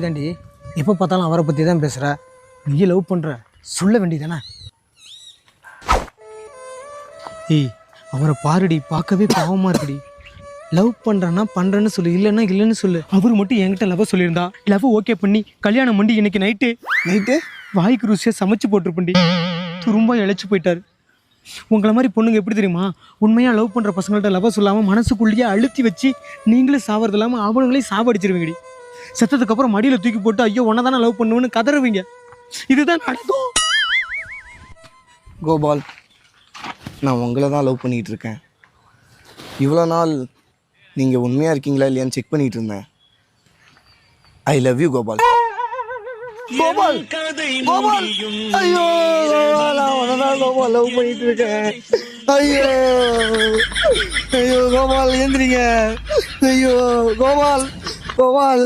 தாண்டி எப்போ பார்த்தாலும் அவரை பற்றி தான் பேசுகிற நீ லவ் பண்ணுற சொல்ல வேண்டியதானே ஏய் அவரை பாருடி பார்க்கவே பாவமாக இருக்குடி. லவ் பண்ணுறேன்னா பண்ணுறேன்னு சொல்லு இல்லைன்னா இல்லைன்னு சொல்லு. அவர் மட்டும் என்கிட்ட லவ் சொல்லியிருந்தா லவ் ஓகே பண்ணி கல்யாணம் பண்ணி இன்னைக்கு நைட்டு நைட்டு வாய்க்கு ருசியாக சமைச்சு போட்டிருப்பண்டி துரும்ப இழைச்சி போயிட்டார். உங்களை மாதிரி பொண்ணுங்க எப்படி தெரியுமா? உண்மையாக லவ் பண்ணுற பசங்கள்ட்ட லவ் சொல்லாமல் மனசுக்குள்ளேயே அழுத்தி வச்சு நீங்களும் சாவறது இல்லாமல் அவனுங்களையும் சாவடிச்சிருவீங்கடி. செத்ததுக்கு அப்புறம் மடியில் தூக்கி போட்டு ஐயோ உன்னை தானே லவ் பண்ணுவேன்னு கதறுவீங்க. இதுதான் நடக்கும். கோபால் நான் உங்களை தான் லவ் பண்ணிகிட்டு இருக்கேன். இவ்வளோ நாள் நீங்கள் உண்மையாக இருக்கீங்களா இல்லையான்னு செக் பண்ணிட்டு இருந்தேன். I love you Gopal. Gopal Gopal ஐயோ நான் கோபால் லவ் பண்ணிட்டு இருக்கேன். ஐயோ ஐயோ கோபால் எந்திரிங்க ஐயோ கோபால் கோபால்.